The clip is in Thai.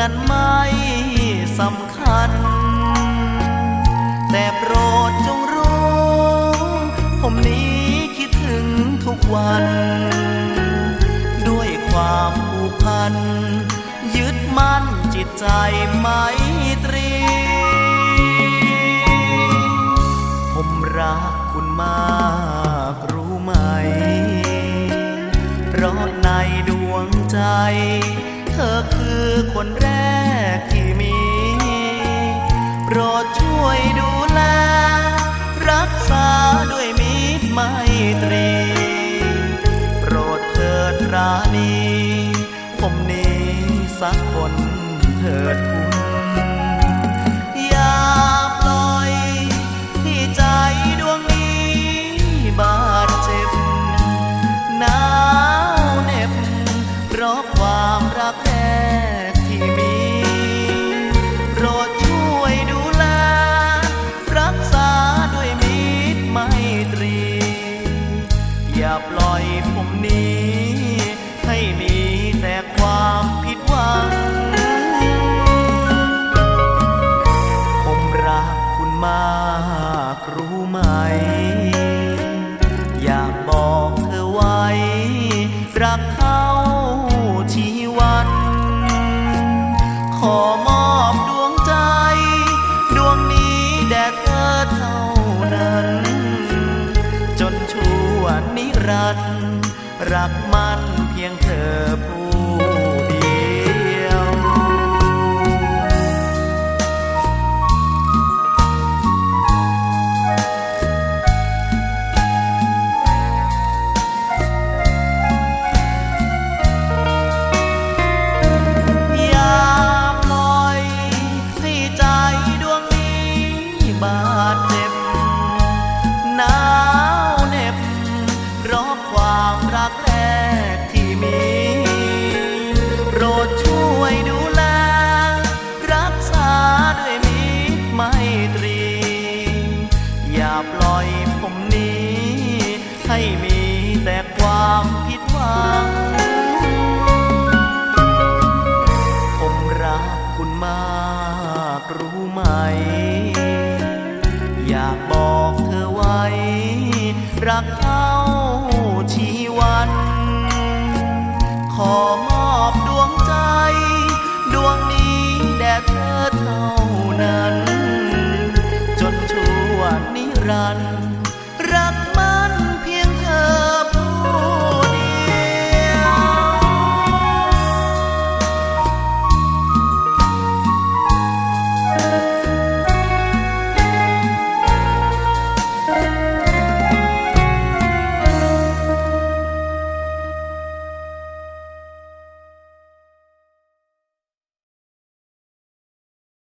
นั้นไม่สำคัญ แต่โปรดจงรู้ ผมนี้คิดถึงทุกวัน ด้วยความผูกพัน ยึดมั่นจิตใจไม่ตรี ผมรักคุณมาก คนแรกที่มี โปรดช่วยดูแล รักษาด้วยมิตรไมตรี โปรดเถิดรานีผมนี้สักคนเถิดคุณอย่าปล่อยที่ใจดวงนี้บาดเจ็บหนาวเหน็บเพราะความรักแร แต่ความผิดหวัง ผมรักคุณมากรู้ไหม อยากบอกเธอไว้ รักเขาชีวัน ขอมอบดวงใจ ดวงนี้แด่เธอเท่านั้น จนชั่วนิรันดร์รักมันเพียงเธอผู้ มนี้ ให้มีแต่ความผิดหวัง ผมรักคุณมากรู้ไหม อยากบอกเธอไว้ รักเขาชีวัน ขอมอบดวงใจ ดวงนี้แด่เธอเท่านั้น จนชั่วนิรันดร์